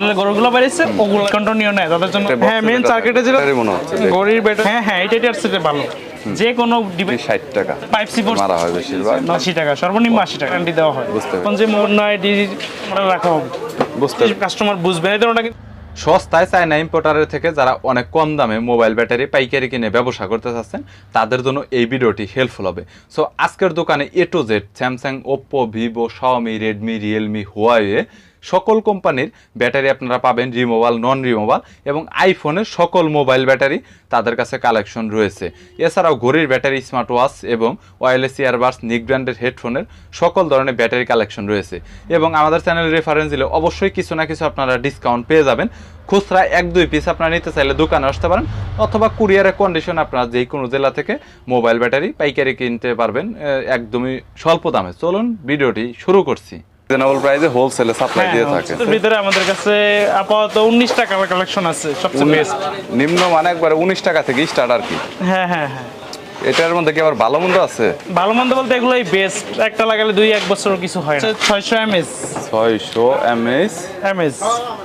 গরুগুলো বেরিয়েছে ওগুলো কন্টিনিউ নেয় তাদের জন্য হ্যাঁ মেন যেটা ব্যাটারি হ্যাঁ হ্যাঁ এটা এটার সাথে ভালো। যে কোনো ডিভাইস ষাট টাকা। পাইপ সি মারা হয় বেশিরভাগ আশি টাকা সর্বনিম্ন আশি টাকা। গ্যারান্টি দেওয়া হয়। বুঝতে এখন যে নয় ডি রাখা হবে। বুঝতে কাস্টমার বুঝবে ধরনের কিন্তু সস্তায় চায়না ইম্পোর্টারের থেকে যারা অনেক কম দামে মোবাইল ব্যাটারি পাইকারি কিনে ব্যবসা করতে চাচ্ছেন তাদের জন্য এই ভিডিওটি হেল্পফুল হবে। সো আজকের দোকানে A to Z Samsung Oppo Vivo Xiaomi Redmi Realme Huawei সকল কোম্পানির ব্যাটারি আপনারা পাবেন রিমোভাল নন রিমোভাল এবং আইফোনের সকল মোবাইল ব্যাটারি তাদের কাছে কালেকশন রয়েছে। এছাড়াও ঘড়ির ব্যাটারি স্মার্ট ওয়াচ এবং ওয়্যারলেস ইয়ারবাডস নিক ব্র্যান্ডের হেডফোনের সকল ধরনের ব্যাটারি কালেকশন রয়েছে। এবং আমাদের চ্যানেল রেফারেন্স দিলে অবশ্যই কিছু না কিছু আপনারা ডিসকাউন্ট পেয়ে যাবেন। খুচরা এক, দুই পিস আপনারা নিতে চাইলে দোকানে আসতে পারেন অথবা কুরিয়ারের কন্ডিশন আপনারা যে কোনো জেলা থেকে মোবাইল ব্যাটারি পাইকারি কিনতে পারবেন একদমই স্বল্প দামে। চলুন, ভিডিওটি শুরু করছি। রিজনেবল প্রাইসে হোলসেলে সাপ্লাই দিয়ে থাকে। এর ভিতরে আমাদের কাছে আপাতত উনিশ টাকার কালেকশন আছে সবচেয়ে বেস্ট নিম্ন মানে একবারে উনিশ টাকা থেকে স্টার্ট আর কি। হ্যাঁ হ্যাঁ হ্যাঁ। এটার মধ্যে কি আবার ভালো মন্দ আছে? ভালো মন্দ বলতে এগুলোই বেস্ট একটা লাগালে দুই এক বছর কিছু হয় না। ছয়শো এমএস ছয়শো এমএস এমএস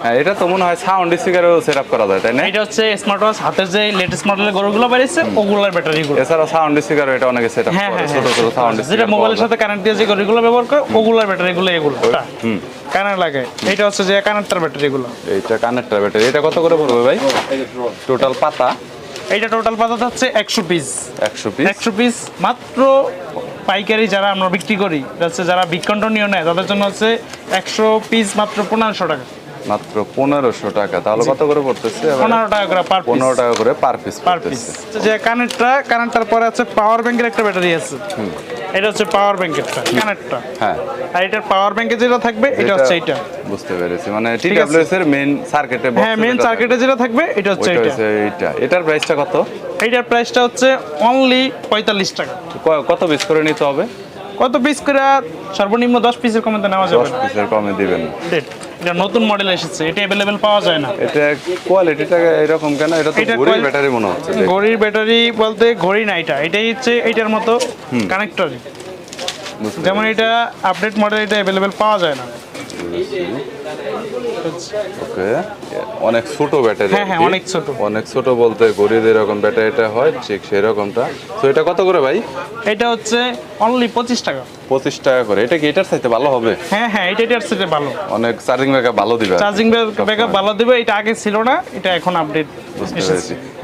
হ্যাঁ এটা তো মনে হয় সাউন্ড স্পিকারও সেট আপ করা যায় তাই না? এটা হচ্ছে স্মার্ট ওয়াচ হাতের যে লেটেস্ট মডেলের গরুগুলো বেরিয়েছে ওগুলোর ব্যাটারিগুলো এছাড়া সাউন্ড স্পিকার এটা অনেকে সেট আপ হ্যাঁ করে হ্যাঁ ছোট ছোট সাউন্ড স্পিকার যেটা মোবাইলের সাথে কানেক্ট দিয়ে যে গরুগুলো ব্যবহার করে ওগুলোর ব্যাটারিগুলো এগুলো হুম। কানেক্ট লাগে। এটা হচ্ছে যে কানেক্টার ব্যাটারিগুলো এইটা কানেক্টর ব্যাটারি এটা কত করে পড়বে ভাই? টোটাল পাতা? এইটা টোটাল বাজার হচ্ছে একশো পিস একশো পিস একশো পিস মাত্র পাইকারি যারা আমরা বিক্রি করি এটা হচ্ছে যারা নিও নেয় তাদের জন্য হচ্ছে একশো পিস মাত্র পনেরোশো টাকা। মাত্র পনেরোশো টাকা। তাহলে কত করে পড়তেছে? পনেরো টাকা করে পার পিস পনেরো টাকা করে পার পিস পার পিস যে কানেক্টটা কানেরটার পরে আছে পাওয়ার ব্যাংকের একটা ব্যাটারি আছে। এটা হচ্ছে পাওয়ার ব্যাংকেরটা কানেক্টটা হ্যাঁ। আর এটার পাওয়ার ব্যাংকে যেটা থাকবে এটা হচ্ছে এটা বুঝতে পেরেছি। মানে টিডব্লিউএস এর মেইন সার্কিটে হ্যাঁ মেন সার্কিটে যেটা থাকবে এটা হচ্ছে এটা এইটা। এটার প্রাইসটা কত? এটার প্রাইসটা হচ্ছে অনলি পঁয়তাল্লিশ টাকা। ক- কত পিস করে নিতে হবে? কত পিস করে সর্বনিম্ন দশ পিসের কমে তো নেওয়া যাবে দশ না পিসের কমে দিবেন। এটা নতুন মডেল এসেছে এটা अवेलेबल পাওয়া যায় না। এটা কোয়ালিটিটা এরকম কেন? এটা তো ঘড়ির ব্যাটারি মনে হচ্ছে ঘড়ির ব্যাটারি বলতে ঘড়ি না এটা এটাই হচ্ছে এটার মতো কানেক্টর যেমন এটা আপডেট মডেল এটা अवेलेबल পাওয়া যায় না। ওকে অনেক ছোট ব্যাটারি হ্যাঁ, হ্যাঁ, অনেক ছোট। অনেক ছোট বলতে এরকম ব্যাটারিটা হয় ঠিক সেরকমটা। তো এটা কত করে ভাই? এটা হচ্ছে অনলি পঁচিশ টাকা। পঁচিশ টাকা করে। এটা কি এটার চাইতে ভালো হবে? হ্যাঁ হ্যাঁ এটা এটার ভালো। অনেক চার্জিং ব্যাকআপ ভালো দিবে। চার্জিং ব্যাকআপ ভালো দেবে। এটা আগে ছিল না এটা এখন আপডেট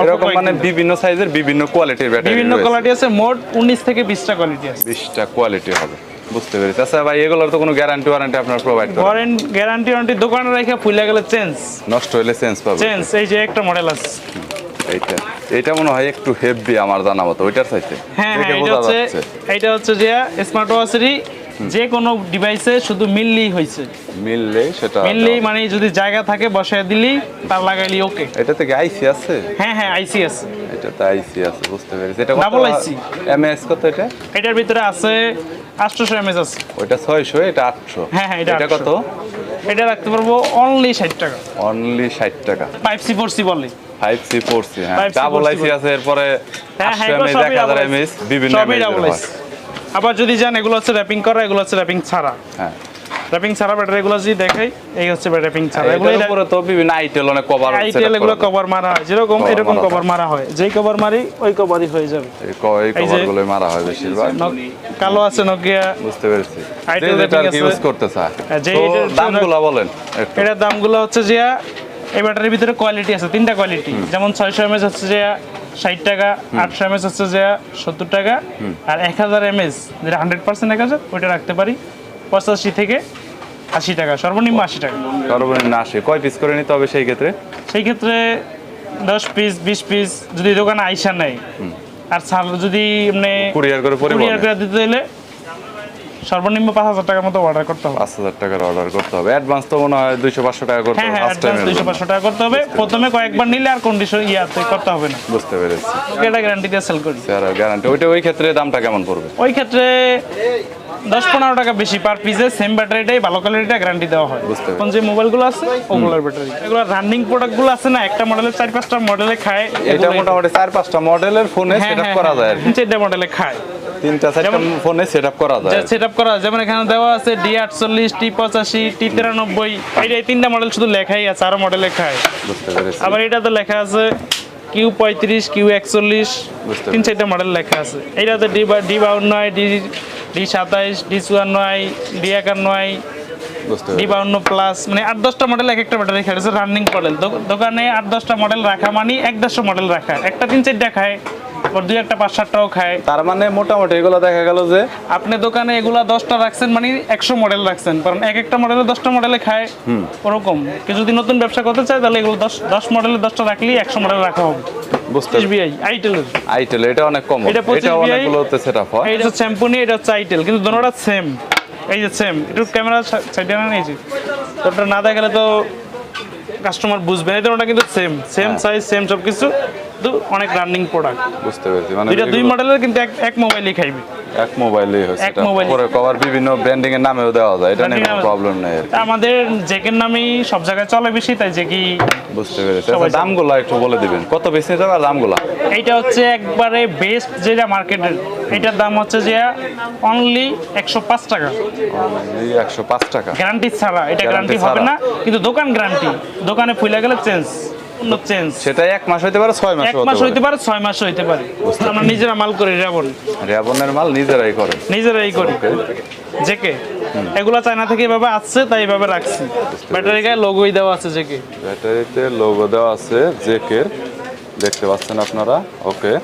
এরকম মানে বিভিন্ন সাইজের বিভিন্ন কোয়ালিটির ব্যাটারি বিভিন্ন কোয়ালিটি আছে মোট উনিশ থেকে বিশটা কোয়ালিটি আছে। বিশটা কোয়ালিটি হবে। বুঝতে পেরেছি। আচ্ছা ভাই এগুলোর তো কোনো গ্যারান্টি ওয়ারেন্টি আপনার প্রোভাইড করেন? ওয়ারেন্ট গ্যারান্টি ওয়ারেন্টি দোকানে রেখে ফুলে গেলে চেঞ্জ নষ্ট হলে চেঞ্জ পাবে। চেঞ্জ এই যে একটা মডেল আছে। এইটা। এটা মনে হয় একটু হেভি আমার জানা মতো ওইটার চাইতে। হ্যাঁ হ্যাঁ এটা হচ্ছে এটা হচ্ছে যে স্মার্ট ওয়াচেরই যে কোনো ডিভাইসে শুধু মিললেই হয়েছে। মিললে সেটা মিললেই মানে যদি জায়গা থাকে বসায় দিলেই তার লাগাইলি ওকে এটা থেকে আইসি আছে? হ্যাঁ হ্যাঁ আইসি আছে। এটা তো আইসি আছে বুঝতে পেরেছি। এটা Double IC এমএস কত এটা? এটার ভিতরে আছে আটশোশো এমএস আছে। ওইটা ছয়শো এটা আটশো। হ্যাঁ হ্যাঁ এটা কত? এটা রাখতে পারব অনলি ষাট টাকা। অনলি ষাট টাকা। ফাইভ সি ফোর সি বলে ফাইভ সি ফোর সি হ্যাঁ। ডাবল 4C আইসি আছে এরপরে হ্যাঁ হ্যাঁ আটশো এগুলো এমএস সবই এক হাজার double এমএস বিভিন্ন ডাবল আইসি আবার যদি যান এগুলো হচ্ছে র্যাপিং করা এগুলো হচ্ছে র্যাপিং ছাড়া। হ্যাঁ। র্যাপিং ছাড়া ব্যাটারি এগুলো যদি দেখাই এই হচ্ছে র্যাপিং ছাড়া। এগুলো উপরে তো বিভিন্ন আইটেল অনেক কভার আইটেল এগুলো কভার মারা হয় যেরকম এরকম কভার মারা হয়। যেই কভার মারি ওই কভারই হয়ে যাবে। এই এই যে- কভারগুলো মারা হয় বেশিরভাগ। কালো আছে নকিয়া বুঝতে পেরেছি। যে যেটা rating ইউজ। করতে চায় হ্যাঁ, যে তো দামগুলো বলেন এটার দামগুলো হচ্ছে যে এই ব্যাটারির ভিতরে কোয়ালিটি আছে তিনটা কোয়ালিটি যেমন ছয়শো এমএস হচ্ছে যে ষাট টাকা আটশো এমএস হচ্ছে যে সত্তর টাকা। আর এক হাজার এমএস যেটা হান্ড্রেড পার্সেন্ট এক হাজার ওইটা রাখতে পারি। পঁচাশি থেকে আশি টাকা সর্বনিম্ন আশি টাকা। সর্বনিম্ন আসে কয় পিস করে নিতে হবে সেই ক্ষেত্রে? সেই ক্ষেত্রে দশ পিস বিশ পিস যদি দোকানে আইসা নেয় আর ছাড় যদি এমনি কুরিয়ার করে কুরিয়ার করে দিতে হলে সর্বনিম্ন পাঁচ হাজার টাকার মতো অর্ডার করতে হবে। পাঁচ হাজার টাকার অর্ডার করতে হবে। অ্যাডভান্স তো মনে হয় দুইশো পাঁচশো টাকা করতে হ্যাঁ হবে হ্যাঁ অ্যাডভান্স দুইশো পাঁচশো টাকা করতে হবে। প্রথমে কয়েকবার নিলে আর কন্ডিশন ইয়াতে করতে হবে না। বুঝতে পেরেছি। এটা গ্যারান্টি দিয়ে সেল করি। স্যার গ্যারান্টি ওইটা ওই ক্ষেত্রে দামটা কেমন পড়বে? ওই ক্ষেত্রে দশ পনেরো টাকা বেশি পার পিসে সেম ব্যাটারিটাই ভালো কোয়ালিটিটা গ্যারান্টি দেওয়া হয়। এখন যে মোবাইলগুলো আছে ওগুলোর ব্যাটারি এগুলো রানিং প্রোডাক্টগুলো আছে না একটা মডেলের চার পাঁচটা মডেলে খায় এটা মোটামুটি চার পাঁচটা মডেলের ফোনে সেট হ্যাঁ, করা যায় চারটা মডেলে খায়। তিনটা চারটা ফোনে করা যায় আপ করা। যেমন এখানে দেওয়া আছে ডি আটচল্লিশ টি পঁচাশি টি তিরানব্বই। এই তিনটা মডেল শুধু লেখাই আছে আরও মডেলে খায়। আবার এটাতে লেখা আছে কিউ পঁয়ত্রিশ কিউ একচল্লিশ তিন চারটা মডেল লেখা আছে। এইটাতে ডি বা- ডি বাউন্ন ডি ডি সাতাইশ ডি চুয়ান্ন আই ডি একান্ন আই ডি বাউন্ন প্লাস মানে আট দশটা মডেল এক একটা ব্যাটারি খেলেছে রানিং মডেল দোকানে আট দশটা মডেল রাখা মানে এক দেড়শো মডেল রাখা। একটা তিন চারটা খায় দুই একটা পাঁচ সাতটাও খায়। তার মানে মোটামুটি এগুলো দেখা গেল যে আপনি দোকানে এগুলা দশটা রাখছেন মানে একশো মডেল রাখছেন কারণ এক একটা মডেলে দশটা মডেলে খায় ওরকম। কেউ যদি নতুন ব্যবসা করতে চায় তাহলে এগুলো দশ দশ মডেলে দশটা রাখলেই একশো মডেল রাখা হবে। বুঝতে এসবিআই আইটেলের আইটেল এটা অনেক কম এটা 25 অনেকগুলোতে সেট হয়। এইটা হচ্ছে এটা হচ্ছে আইটেল কিন্তু দুটোটা সেম এই যে সেম একটু ক্যামেরা সাইডে না নিয়েছি। ওটা না দেখালে তো কাস্টমার বুঝবে না এটা কিন্তু সেম সেম। সাইজ সেম সব কিছু কিন্তু অনেক রানিং প্রোডাক্ট বুঝতে পেরেছি মানে দুইটা দুই মডেলের কিন্তু এক এক মোবাইলই খাইবে। এক মোবাইলেই হচ্ছে এক মোবাইলে। পরে কভার বিভিন্ন ব্র্যান্ডিং এর নামেও দেওয়া যায় এটা নিয়ে কোনো প্রবলেম নেই। আমাদের জেকের নামেই সব জায়গায় চলে বেশি তাই যে কি বুঝতে পেরেছি। আচ্ছা, দামগুলো একটু বলে দিবেন। কত বেশি যাবে আর দামগুলো? এইটা হচ্ছে একবারে বেস্ট যেটা মার্কেটের এটার দাম হচ্ছে যে অনলি একশো পাঁচ টাকা। এই একশো পাঁচ টাকা। গ্যারান্টি ছাড়া। এটা গ্যারান্টি হবে। না কিন্তু দোকান গ্যারান্টি দোকানে ফুলে গেলে চেঞ্জ অন্য চেঞ্জ সেটা এক মাস হইতে পারে ছয় মাস এক মাস হইতে পারে ছয় মাস হইতে পারে। আমরা নিজেরা মাল করি রেবন। রেবনের মাল নিজেরাই করে। নিজেরাই করি। জেকে? এগুলা চায়না থেকে এভাবে আসছে তাই এভাবে রাখছি। ব্যাটারি গায়ে লোগোই দেওয়া আছে জেকে। ব্যাটারিতে লোগো দেওয়া আছে জেকের। দেখতে পাচ্ছেন আপনারা? ওকে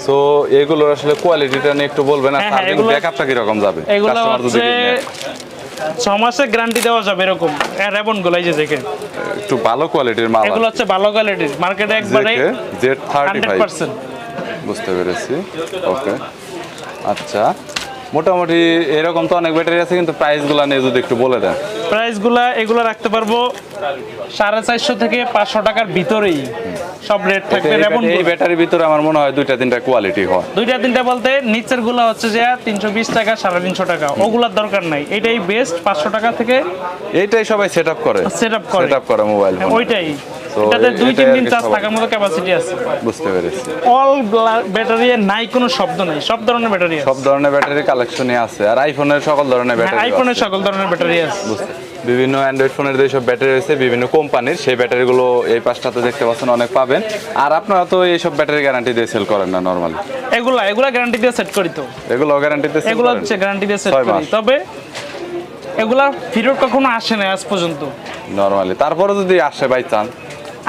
সো এগুলোর আসলে কোয়ালিটিটা নিয়ে একটু বলবেন আর হ্যাঁ, চার্জিং এগুলো- যাবে? এগুলো যদি। ছ মাসের গ্যারান্টি দেওয়া যাবে এরকম। রেবন গুলাই যে দেখে একটু ভালো কোয়ালিটির মাল এগুলো হচ্ছে ভালো কোয়ালিটির মার্কেটে একবারে Z thirty hundred five percent বুঝতে পেরেছি। ওকে আচ্ছা। মোটামুটি এরকম তো অনেক ব্যাটারি আছে কিন্তু প্রাইসগুলো নিয়ে যদি একটু বলে দেন। প্রাইসগুলা এগুলো রাখতে পারব সাড়ে চারশো থেকে পাঁচশো টাকার ভিতরেই। সব রেট থাকবে ব্যাটারি- এই ব্যাটারির ভিতরে আমার মনে হয় দুইটা তিনটা কোয়ালিটি হয়। দুইটা তিনটা বলতে নিচেরগুলা হচ্ছে যে তিনশো বিশ টাকা সাড়ে তিনশো টাকা। ওগুলার দরকার নাই। এটাই বেস্ট পাঁচশো টাকা থেকে এইটাই সবাই সেট আপ করে। সেট আপ করে। সেট আপ করে মোবাইল হ্যাঁ, ওইটাই। এটাতে দুই এটাই তিন আর দিন চার্জ থাকার মতো ক্যাপাসিটি আছে। বুঝতে পেরেছি। অল ব্যাটারি নাই কোনো শব্দ নাই সব ধরনের ব্যাটারি আছে। সব ধরনের ব্যাটারি আছে আর আইফোনের সকল ধরনের ব্যাটারি আইফোনের সকল ধরনের ব্যাটারি আছে। বুঝতে বিভিন্ন অ্যান্ড্রয়েড ফোনের যেসব ব্যাটারি রয়েছে বিভিন্ন কোম্পানির সেই ব্যাটারিগুলো এই পাশটাতে দেখতে পাচ্ছেন অনেক পাবেন। আর আপনারা তো এইসব ব্যাটারি গ্যারান্টি দিয়ে সেল করেন না নর্মালি এগুলা এগুলা গ্যারান্টি দিয়ে সেট করি তো। এগুলো গ্যারান্টিতে সেল এগুলো হচ্ছে গ্যারান্টি দিয়ে সেট করি। তবে এগুলা ফেরত কখনো আসে না আজ পর্যন্ত। নর্মালি তারপরে যদি আসে বাই চান্স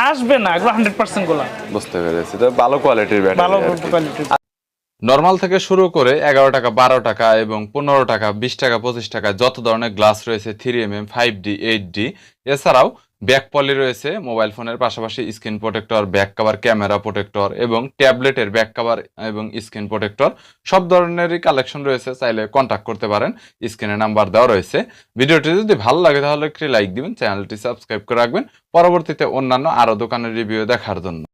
আসবে না এগুলো হান্ড্রেড পার্সেন্ট গোলা বুঝতে পেরেছি। তো ভালো কোয়ালিটির ভালো কোয়ালিটির নর্মাল থেকে শুরু করে এগারো টাকা বারো টাকা এবং পনেরো টাকা বিশ টাকা পঁচিশ টাকা যত ধরনের গ্লাস রয়েছে three M M five D eight D এছাড়াও ব্যাক পলি রয়েছে, মোবাইল ফোনের পাশাপাশি screen protector, back cover, camera protector এবং ট্যাবলেটের ব্যাক কাভার এবং স্ক্রিন প্রোটেক্টর সব ধরনেরই কালেকশন রয়েছে, চাইলে কন্ট্যাক্ট করতে পারেন, স্ক্রিনে নাম্বার দেওয়া রয়েছে। ভিডিওটি যদি ভালো লাগে তাহলে একটি লাইক দিবেন, চ্যানেলটি সাবস্ক্রাইব করে রাখবেন, পরবর্তীতে অন্যান্য আরও দোকানের রিভিউ দেখার জন্য।